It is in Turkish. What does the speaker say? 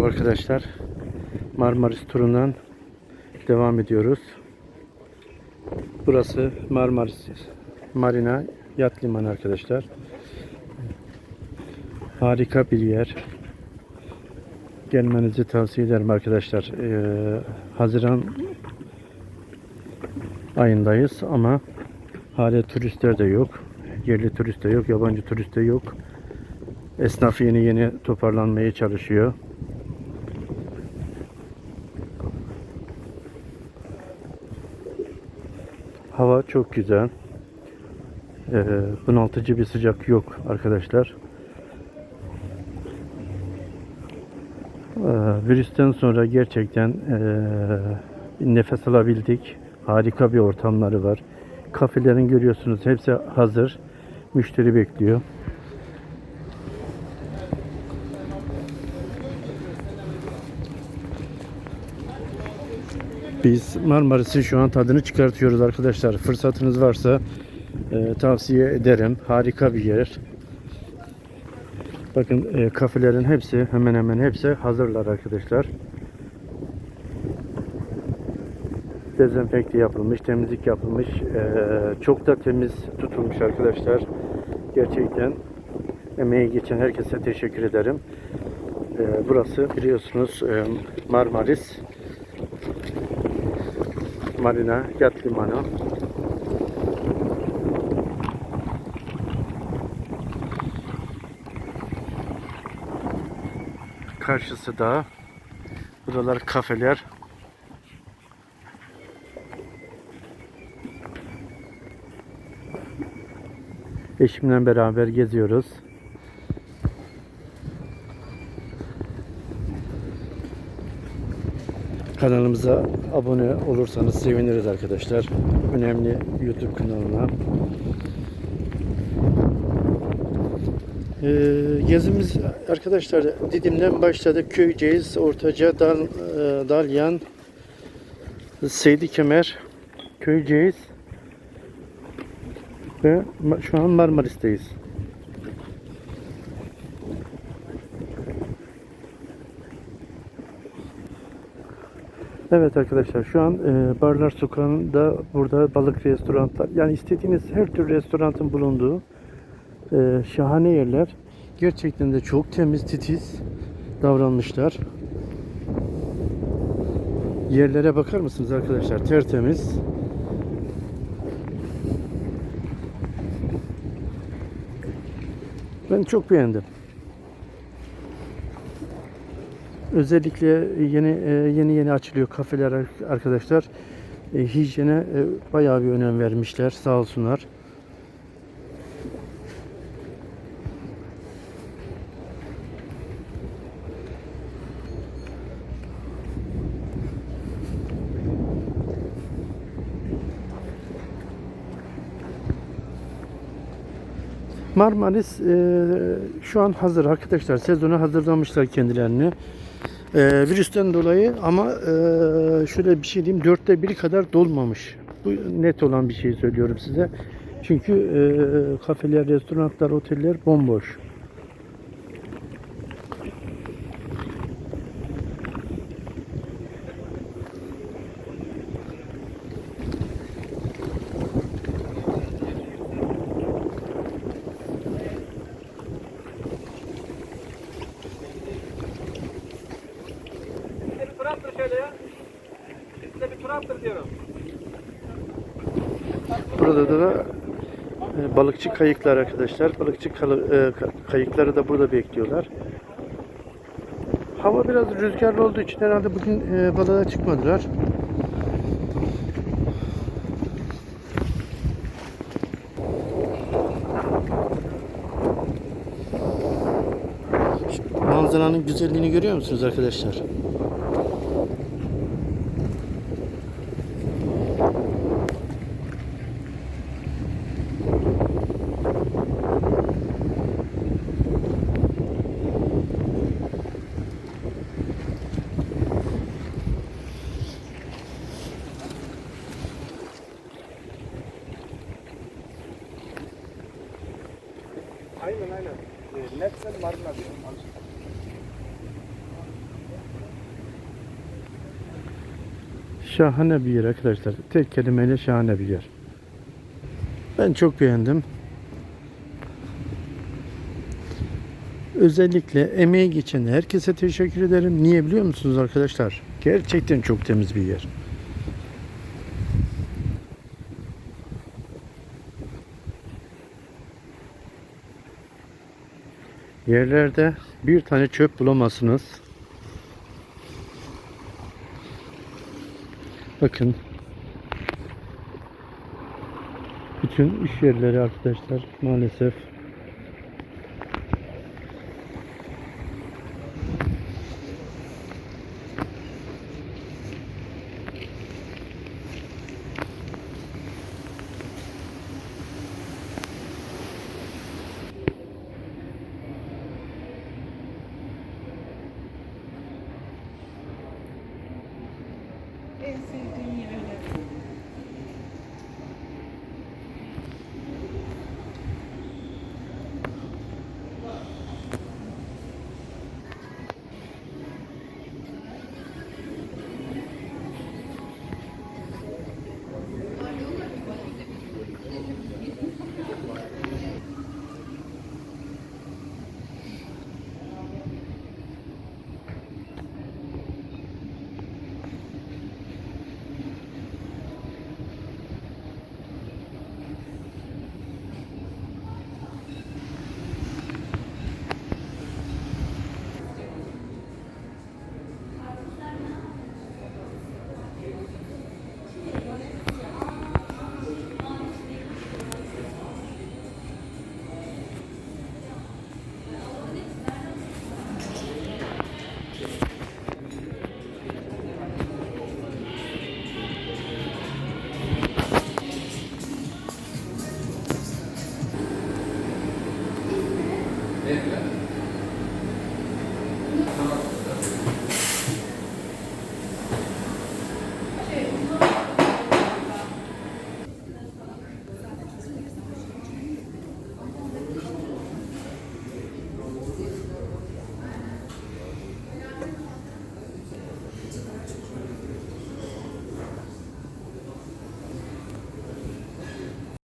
Merhaba arkadaşlar. Marmaris turundan devam ediyoruz. Burası Marmaris Marina Yat Limanı arkadaşlar. Harika bir yer. Gelmenizi tavsiye ederim arkadaşlar. Ee, Haziran ayındayız ama hala turistler de yok. Yerli turist de yok, yabancı turist de yok. Esnaf yeni yeni toparlanmaya çalışıyor. Hava çok güzel. Ee, bunaltıcı bir sıcak yok arkadaşlar. Ee, virüsten sonra gerçekten ee, nefes alabildik. Harika bir ortamları var. Kafelerin görüyorsunuz hepsi hazır. Müşteri bekliyor. Biz Marmaris'in şu an tadını çıkartıyoruz arkadaşlar. Fırsatınız varsa e, tavsiye ederim. Harika bir yer. Bakın e, kafelerin hepsi hemen hemen hepsi hazırlar arkadaşlar. Dezenfekte yapılmış, temizlik yapılmış. E, çok da temiz tutulmuş arkadaşlar. Gerçekten emeği geçen herkese teşekkür ederim. E, burası biliyorsunuz e, Marmaris. Marina Yat Limanı. Karşısı da buralar kafeler. Eşimle beraber geziyoruz. Kanalımıza abone olursanız seviniriz arkadaşlar. Önemli YouTube kanalına. Ee, gezimiz arkadaşlar Didim'den başladık. Köyceğiz, Ortaca, Dal, e, Dalyan, Seydi Kemer, Köyceğiz ve şu an Marmaris'teyiz. Evet arkadaşlar şu an e, Barlar Sokağı'nda burada balık restoranlar yani istediğiniz her tür restoranın bulunduğu e, şahane yerler. Gerçekten de çok temiz, titiz davranmışlar. Yerlere bakar mısınız arkadaşlar? Tertemiz. Ben çok beğendim. Özellikle yeni e, yeni yeni açılıyor kafeler ar- arkadaşlar. E, hijyene e, bayağı bir önem vermişler. Sağ olsunlar. Marmaris e, şu an hazır arkadaşlar. Sezona hazırlamışlar kendilerini. E, virüsten dolayı ama e, şöyle bir şey diyeyim. Dörtte biri kadar dolmamış. Bu net olan bir şey söylüyorum size. Çünkü e, kafeler, restoranlar, oteller bomboş. Attır şöyle ya. Bize bir tur diyorum. Burada da e, balıkçı kayıklar arkadaşlar. Balıkçı e, ka- kayıkları da burada bekliyorlar. Hava biraz rüzgarlı olduğu için herhalde bugün e, balığa çıkmadılar. Manzaranın güzelliğini görüyor musunuz arkadaşlar? Naxal మరణది Şahane bir yer arkadaşlar. Tek kelimeyle şahane bir yer. Ben çok beğendim. Özellikle emeği geçen herkese teşekkür ederim. Niye biliyor musunuz arkadaşlar? Gerçekten çok temiz bir yer. Yerlerde bir tane çöp bulamazsınız. Bakın. Bütün iş yerleri arkadaşlar maalesef ACT Yeah.